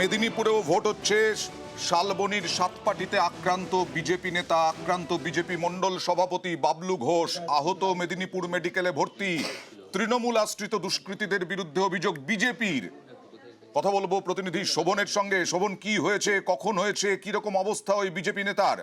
মেদিনীপুরেও vote হচ্ছে। শালবনির সাতপাটিতে আক্রান্ত BJP নেতা, আক্রান্ত বিজেপি মণ্ডল সভাপতি বাবলু ঘোষ, আহত মেদিনীপুর মেডিকেলে ভর্তি। তৃণমূল আশ্রিত দুষ্কৃতীদের বিরুদ্ধে অভিযোগ বিজেপির। কথা বলব প্রতিনিধি শোভনের সঙ্গে। শোভন, কি হয়েছে? কখন হয়েছে? কি রকম অবস্থা ওই বিজেপি নেতার?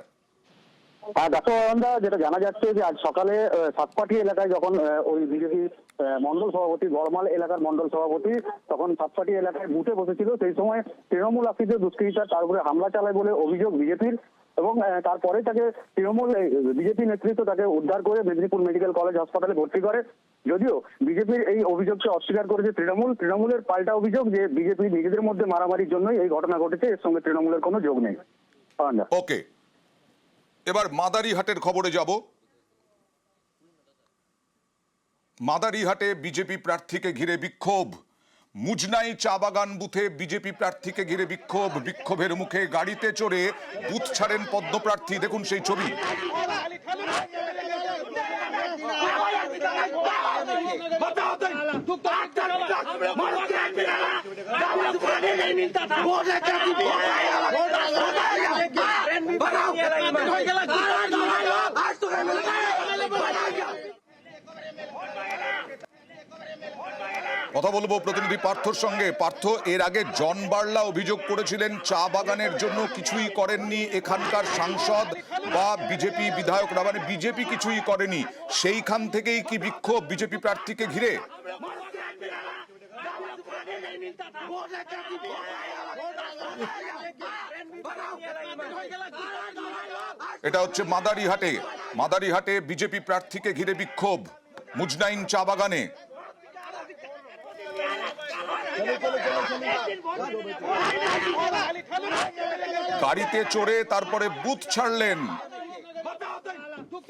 ডাক্তার অরন্দা যেটা জানা যাচ্ছে যে আজ সকালে সাতপাটি এলাকায় যখন ওই বিজেপি মন্ডল সভাপতি, গড়মাল এলাকার মন্ডল সভাপতি, তখন সাতপাটি এলাকায় বুথে বসেছিল। সেই সময় তৃণমূল আশ্রিত দুষ্কৃতীরা তার উপরে হামলা চালায় বলে অভিযোগ বিজেপির এবং তারপরে তাকে তৃণমূল বিজেপি নেতৃত্ব তাকে উদ্ধার করে মেদিনীপুর মেডিকেল কলেজ হাসপাতালে ভর্তি করে। যদিও বিজেপির এই অভিযোগকে অস্বীকার করেছে তৃণমূল, তৃণমূলের পাল্টা অভিযোগ যে বিজেপি নিজেদের মধ্যে মারামারির জন্যই এই ঘটনা ঘটেছে, এর সঙ্গে তৃণমূলের কোনো যোগ নেই। ওকে। এবার মাদারিহাটের খবরে যাব। মাদারিহাটে বিজেপি প্রার্থীকে ঘিরে বিক্ষোভ। মুজনাই চা বাগান বুথে বিজেপি প্রার্থীকে ঘিরে বিক্ষোভ। বিক্ষোভের মুখে গাড়িতে চড়ে বুথ ছাড়েন পদ্মপ্রার্থী। দেখুন সেই ছবি। কথা বলব প্রতিনিধি পার্থর সঙ্গে। পার্থ, এর আগে জন বার্লা অভিযোগ করেছিলেন, চা বাগানের জন্য কিছুই করেননি এখানকার সাংসদ বা বিজেপি বিধায়করা মানে বিজেপি কিছুই করেনি। সেইখান থেকেই কি বিক্ষোভ বিজেপি প্রার্থীকে ঘিরে? এটা হচ্ছে মাদারিহাটে। মাদারিহাটে বিজেপি প্রার্থীকে ঘিরে বিক্ষোভ। মুজনাইন চা বাগানে। গাড়িতে চড়ে তারপরে বুথ ছাড়লেন।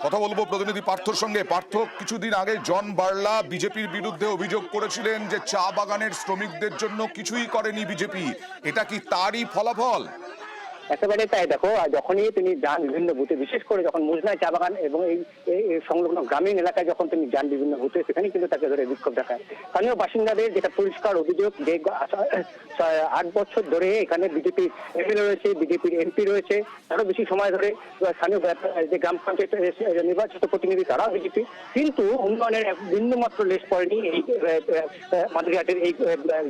কথা বলব প্রতিনিধি পার্থর সঙ্গে। পার্থ, কিছুদিন আগে জন বার্লা বিজেপির বিরুদ্ধে অভিযোগ করেছিলেন যে চা বাগানের শ্রমিকদের জন্য কিছুই করেনি বিজেপি। এটা কি তারই ফলাফল? একেবারে তাই দেখো যখনই তিনি যান বিভিন্ন বুথে, বিশেষ করে যখন মুজনায় চা বাগান এবং এই সংলগ্ন গ্রামীণ এলাকায় যখন তিনি যান বিভিন্ন বুথে সেখানে কিন্তু তাকে ধরে বিক্ষোভ দেখায়। স্থানীয় বাসিন্দাদের যেটা পরিষ্কার অভিযোগ, যে আট বছর ধরে এখানে বিজেপি এমএলএ রয়েছে, বিজেপির এমপি রয়েছে আরও বেশি সময় ধরে স্থানীয় যে গ্রাম পঞ্চায়েত নির্বাচিত প্রতিনিধি তারা বিজেপি, কিন্তু উন্নয়নের বিন্দুমাত্র লেশ পড়েনি এই মাদুরিহাটের এই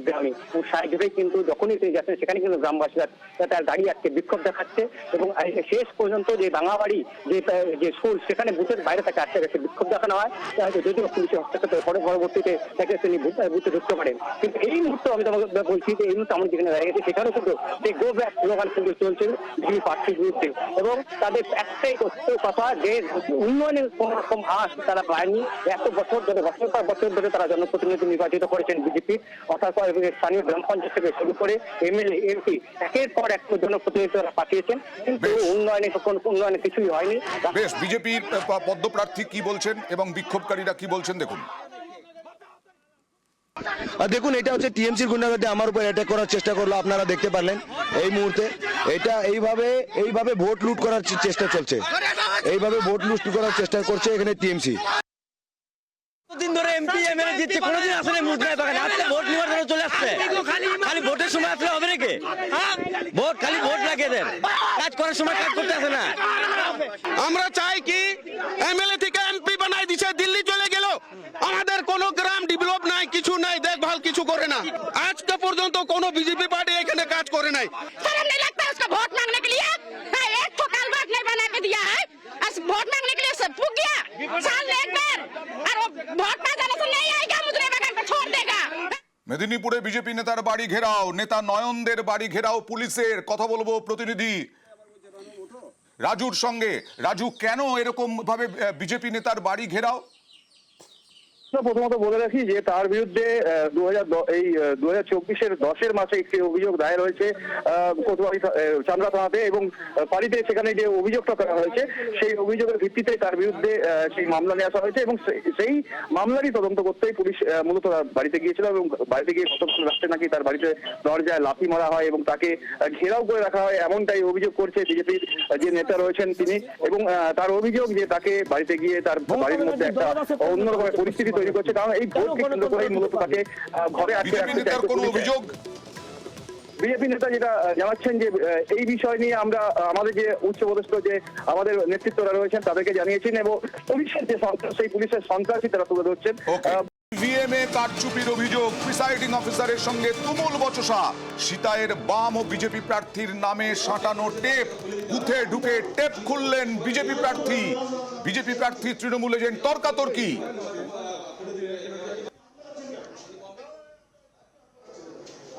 গ্রামে। সারা জুড়েই কিন্তু যখনই তিনি যাচ্ছেন সেখানে কিন্তু গ্রামবাসীরা তার গাড়ি আজকে বিক্ষোভ দেখাচ্ছে এবং শেষ পর্যন্ত যে বাঙাবাড়ি, যে যে স্কুল, সেখানে বুথের বাইরে তাকে আটকে গেছে বিক্ষোভ দেখানো হয়। যদিও পুলিশের হস্তক্ষেপের পরে পরবর্তীতে তাকে তিনি বুথে ঢুকতে পারেন। কিন্তু এই মুহূর্তে আমি তোমাকে বলছি যে এই মুহূর্তে আমরা যেখানে দাঁড়িয়ে গেছি, সেখানেও কিন্তু যে গো ব্যাক স্লোগান কিন্তু চলছে বিজেপি প্রার্থীর বিরুদ্ধে এবং তাদের একটাই কথা যে উন্নয়নের কোন রকম আশ তারা পায়নি। এত বছর ধরে, বছর পর বছর ধরে তারা জনপ্রতিনিধি নির্বাচিত করেছেন বিজেপি। অর্থাৎ স্থানীয় গ্রাম পঞ্চায়েত থেকে শুরু করে এমএলএ, এমপি, একের পর এক জনপ্রতিনিধি তারা পাঠিয়েছেন কিন্তু বেশ। উন্নয়নে কোন উন্নয়নে কিছুই হয়নি। বেশ বিজেপির পদ্মপ্রার্থী কি বলছেন এবং বিক্ষোভকারীরা কি বলছেন দেখুন। আর দেখুন এটা হচ্ছে টিএমসির গুন্ডাগর্দি আমার উপর অ্যাটাক করার চেষ্টা করল আপনারা দেখতে পারলেন এই মুহূর্তে। এটা এইভাবে এইভাবে ভোট লুট করার চে- চেষ্টা চলছে। এইভাবে ভোট লুট করার চেষ্টা করছে এখানে টিএমসি। দিন ধরে এমপি এমএলএ দিচ্ছে কোনোদিন আসলে মুদ্রায় বাগানে আজকে ভোট নেওয়ার জন্য চলে আসছে খালি ভোটের সময় আসলে হবে নাকি ভোট খালি ভোট লাগে এদের কাজ করার সময় কাজ করতে আসে না আমরা চাই কি এমএলএ থেকে এমপি বানাই দিছে দিল্লি চলে গেল আমাদের কোনো গ্রাম ডেভেলপ নাই কিছু নাই দেখভাল কিছু করে না আজকে পর্যন্ত কোনো বিজেপি পার্টি এখানে কাজ করে নাই शर्म नहीं लगता है उसका वोट मांगने के लिए हाँ, एक ठो कालबाग नहीं बना के दिया है बस वोट मांगने के लिए सब फूक गया साल में एक बार মেদিনীপুরে বিজেপি নেতার বাড়ি ঘেরাও, নেতা নয়নদের বাড়ি ঘেরাও, পুলিশের কথা বলব প্রতিনিধি। রাজুর সঙ্গে, রাজু কেন এরকম ভাবে বিজেপি নেতার বাড়ি ঘেরাও? প্রথমত বলে রাখি যে, তার বিরুদ্ধে দু হাজার এই দু হাজার চব্বিশের দশের মাসে একটি অভিযোগ দায়ের হয়েছে কোতোয়ালি চামড়া থানাতে এবং পালিতে সেখানে যে অভিযোগটা করা হয়েছে, সেই অভিযোগের ভিত্তিতে তার বিরুদ্ধে সেই মামলা নিয়ে আসা হয়েছে এবং সেই মামলারই তদন্ত করতেই পুলিশ মূলত বাড়িতে গিয়েছিল এবং বাড়িতে গিয়ে গতকাল রাত্রে নাকি তার বাড়িতে দরজায় লাথি মারা হয় এবং তাকে ঘেরাও করে রাখা হয়, এমনটাই অভিযোগ করছে বিজেপির যে নেতা রয়েছেন তিনি এবং তার অভিযোগ যে তাকে বাড়িতে গিয়ে তার বাড়ির মধ্যে একটা অন্যরকমের পরিস্থিতি তৈরি করছে। কারণ এই ভোটকে কেন্দ্র করেই মূলত তাকে ঘরে আটকে রাখতে চাইছে কোনো অভিযোগ? বিজেপি নেতা যেটা জানাচ্ছেন যে এই বিষয় নিয়ে আমরা আমাদের যে উচ্চপদস্থ যে আমাদের নেতৃত্বরা রয়েছেন তাদেরকে জানিয়েছেন এবং পুলিশের যে সন্ত্রাস সেই পুলিশের সন্ত্রাসী তারা তুলে ধরছেন। ভিএমএ কারচুপির অভিযোগ প্রিসাইডিং অফিসারের সঙ্গে তুমুল বচসা। সীতায়ের বাম ও বিজেপি প্রার্থীর নামে সাঁটানো টেপ বুথে ঢুকে টেপ খুললেন বিজেপি প্রার্থী। বিজেপি প্রার্থী তৃণমূল এজেন্ট তর্কাতর্কি।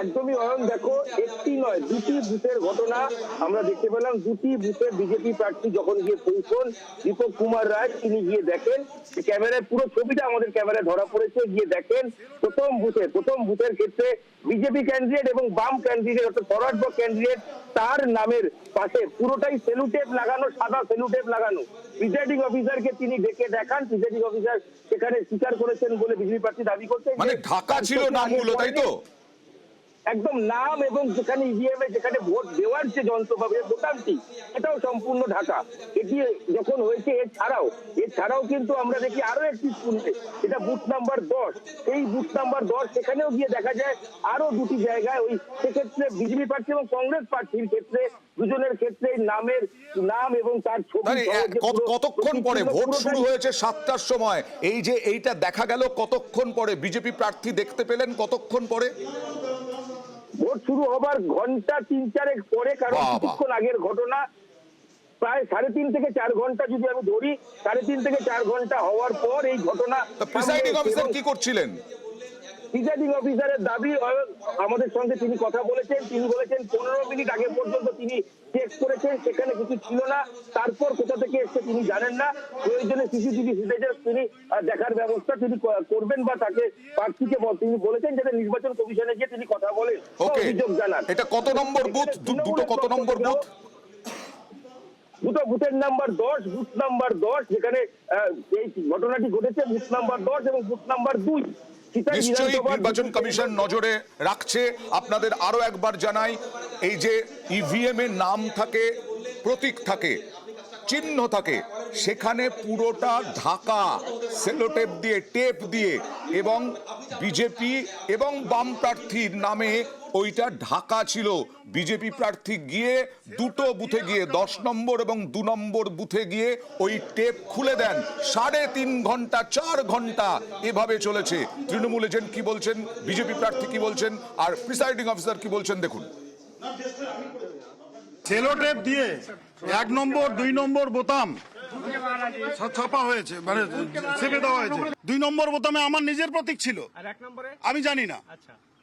একদমই অয়ন দেখো একটি নয় দুটি বুথের ঘটনা আমরা দেখতে পেলাম। দুটি বুথের বিজেপি প্রার্থী যখন গিয়ে পৌঁছন দীপক কুমার রায় তিনি গিয়ে দেখেন ক্যামেরায় পুরো ছবিটা আমাদের ক্যামেরায় ধরা পড়েছে গিয়ে দেখেন প্রথম বুথে প্রথম বুথের ক্ষেত্রে বিজেপি ক্যান্ডিডেট এবং বাম ক্যান্ডিডেট অর্থাৎ ফরওয়ার্ড ব্লক ক্যান্ডিডেট তার নামের পাশে পুরোটাই সেলুটেপ লাগানো সাদা সেলুটেপ লাগানো। প্রিজাইডিং অফিসারকে তিনি ডেকে দেখান প্রিজাইডিং অফিসার সেখানে স্বীকার করেছেন বলে বিজেপি প্রার্থী দাবি করছেন মানে ঢাকা ছিল নামগুলো তাই তো? একদম নাম এবং যেখানে ইভিএম এ যেখানে ভোট দেওয়ার যে যন্ত্র পাবে এটাও সম্পূর্ণ ঢাকা। এটি যখন হয়েছে এছাড়াও এছাড়াও কিন্তু আমরা দেখি আরও একটি স্কুলে এটা বুথ নাম্বার দশ। এই বুথ নাম্বার দশ সেখানেও গিয়ে দেখা যায় আরও দুটি জায়গায় ওই সেক্ষেত্রে বিজেপি প্রার্থী এবং কংগ্রেস প্রার্থীর ক্ষেত্রে দুজনের ক্ষেত্রে নামের নাম এবং তার ছবি কতক্ষণ পরে ভোট শুরু হয়েছে সাতটার সময়? এই যে এইটা দেখা গেল কতক্ষণ পরে বিজেপি প্রার্থী দেখতে পেলেন কতক্ষণ পরে? ভোট শুরু হবার ঘণ্টা তিন চারেক পরে কারণ কিছুক্ষণ আগের ঘটনা। প্রায় সাড়ে তিন থেকে চার ঘণ্টা যদি আমি ধরি সাড়ে তিন থেকে চার ঘণ্টা হওয়ার পর এই ঘটনা প্রিসাইডিং অফিসার কি করছিলেন? প্রিসাইডিং অফিসারের দাবি আমাদের সঙ্গে তিনি কথা বলেছেন। তিনি বলেছেন পনেরো মিনিট আগে পর্যন্ত তিনি চেক করেছেন সেখানে কিছু ছিল না। তারপর কোথা থেকে এসছে তিনি জানেন না। প্রয়োজনে সিসিটিভি ফুটেজের তিনি দেখার ব্যবস্থা তিনি করবেন বা তাকে প্রার্থীকে তিনি বলেছেন যাতে নির্বাচন কমিশনে গিয়ে তিনি কথা বলেন। অভিযোগ জানান। এটা কত নম্বর বুথ? দুটো কত নম্বর বুথ? দুটো বুথের নাম্বার দশ বুথ নাম্বার দশ যেখানে এই ঘটনাটি ঘটেছে বুথ নাম্বার দশ এবং বুথ নাম্বার দুই। নিশ্চয়ই নির্বাচন কমিশন নজরে রাখছে। আপনাদের আরও একবার জানাই এই যে ইভিএম এর নাম থাকে প্রতীক থাকে চিহ্ন থাকে সেখানে পুরোটা ঢাকা সেলোটেপ দিয়ে টেপ দিয়ে এবং বিজেপি এবং বাম প্রার্থীর নামে ওইটা ঢাকা ছিল। বিজেপি প্রার্থী গিয়ে দুটো বুথে গিয়ে দশ নম্বর এবং দু নম্বর বুথে গিয়ে ওই টেপ খুলে দেন। সাড়ে তিন ঘণ্টা চার ঘণ্টা এভাবে চলেছে। তৃণমূল এজেন্ট কি বলছেন? বিজেপি প্রার্থী কি বলছেন? আর প্রিসাইডিং অফিসার কি বলছেন? দেখুন। সেলোটেপ দিয়ে এক নম্বর দুই নম্বর বোতাম ছাপা হয়েছে মানে চেপে দেওয়া হয়েছে। দুই নম্বর বোতামে আমার নিজের প্রতীক ছিল। আমি জানি না। কিন্তু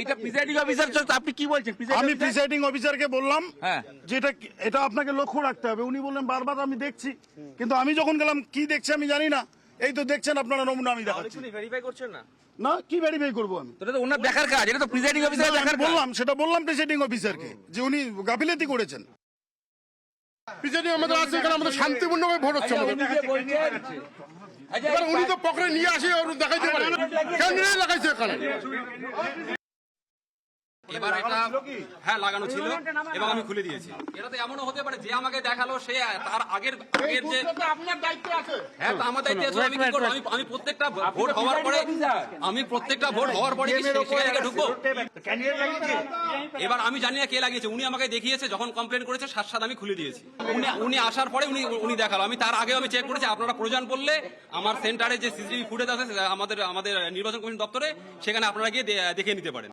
এইটা প্রিসাইডিং অফিসার আপনি কি বলছেন? আমি প্রিসাইডিং অফিসারকে বললাম হ্যাঁ। যে এটা এটা আপনাকে লক্ষ্য রাখতে হবে। উনি বললেন বারবার আমি দেখছি। কিন্তু আমি যখন গেলাম কি দেখছি আমি জানি না। এই তো দেখছেন আপনারা নমুনা আমি দেখাচ্ছি। ভেরিফাই করছেন না? না কি ভেরিফাই করব আমি? তো ওনার দেখার কাজ এটা তো প্রিসাইডিং অফিসার দেখার বললাম সেটা বললাম প্রিসাইডিং অফিসারকে যে উনি গাফিলতি করেছেন। আমাদের আছে এখানে আমাদের শান্তিপূর্ণভাবে ভোট হচ্ছে আমাদের। এবার উনি তো পকড়ে নিয়ে আসে ওর দেখাইতে পারে কেন লাগাইছে এখানে? এবার এটা হ্যাঁ লাগানো ছিল। এবং আমি খুলে দিয়েছি। এটা তো এমনও হতে পারে যে আমাকে দেখাল সে তার আগের আগের যে আপনার দায়িত্ব আছে। হ্যাঁ তো আমার দায়িত্ব আছে আমি কি করব? আমি আমি প্রত্যেকটা ভোট হওয়ার পরে আমি প্রত্যেকটা ভোট হওয়ার পরে কি সেখানে গিয়ে ঢুকবো? এবার আমি জানি না কে লাগিয়েছে। উনি আমাকে দেখিয়েছে যখন কমপ্লেন করেছে সাত সাত আমি খুলে দিয়েছি। উনি উনি আসার পরে উনি উনি দেখাল। আমি তার আগেও আমি চেক করেছি। আপনারা প্রয়োজন পড়লে আমার সেন্টারে যে সিসিটিভি ফুটেজ আছে আমাদের আমাদের নির্বাচন কমিশন দপ্তরে সেখানে আপনারা গিয়ে দেখে নিতে পারেন।